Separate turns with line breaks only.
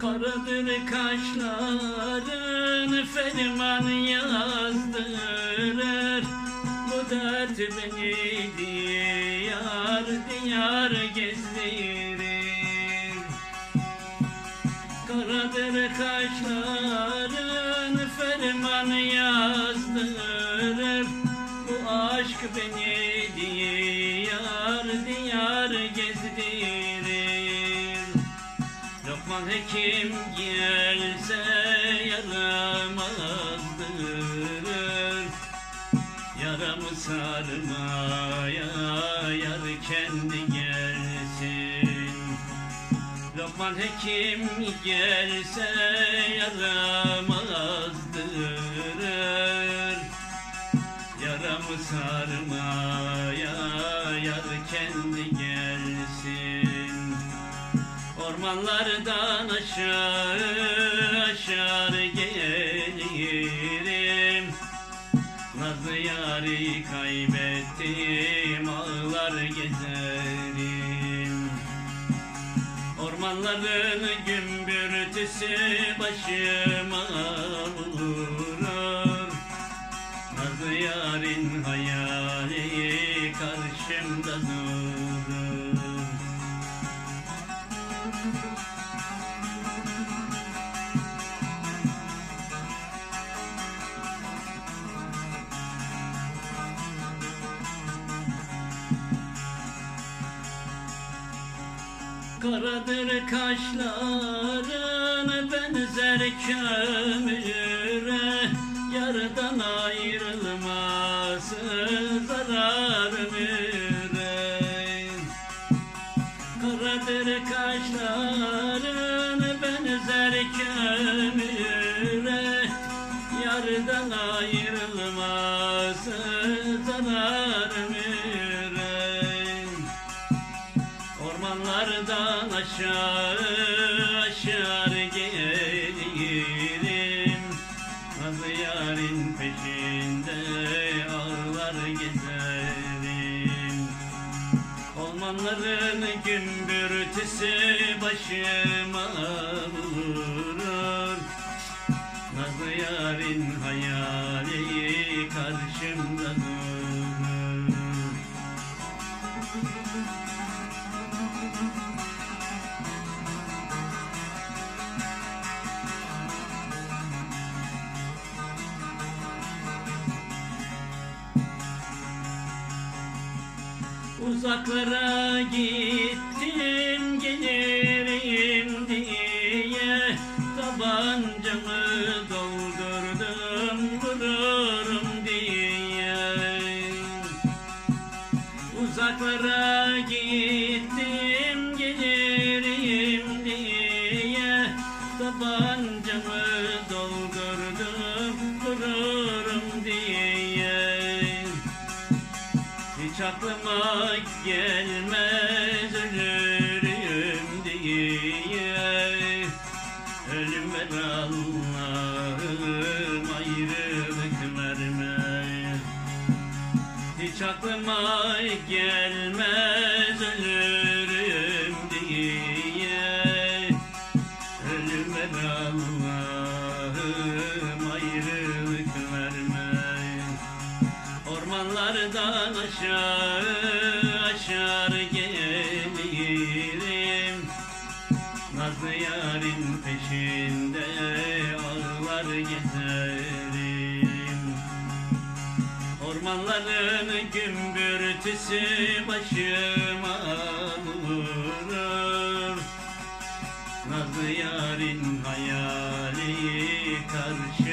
Karadır kaşların ferman yazdırır. Bu dert beni diyar diyar gezdirir. Karadır kaşların ferman yazdırır. Bu aşk beni diyar diyar Lokman Hekim gelse yaramazdır. Yaramı sarmaya yar kendi gelsin. Lokman Hekim gelse yaramazdır. Yaramı sarmaya yar kendi gelsin Ormanlardan aşağı aşağı gelirim. Nazlı yari kaybettim ağlar gezerim. Ormanların gümbürtüsü başıma vurur. Nazlı yarın hayali karşımda durur Karadır kaşların benzer kömüre Yardan kaşların benzer kömüre Yardan ayrılması zarar müre Ormanlardan aşağı gümbürtüsü başıma vurur. Nazlı yarın hayali Uzaklara gittim gelirim diye. Tabancamı doldurdum vururum diye. Uzaklara gittim gelirim diye. Tabancamı doldurdum aklıma gelmez ölürüm diye. Ölüm ver Allah'ım ayrılık verme Hiç aklıma gelmez aşağı aşağı gelirim Nazlı peşinde ağlar gezerim. Ormanların gümbürtüsü başıma vurur Nazlı yarın hayali karşımda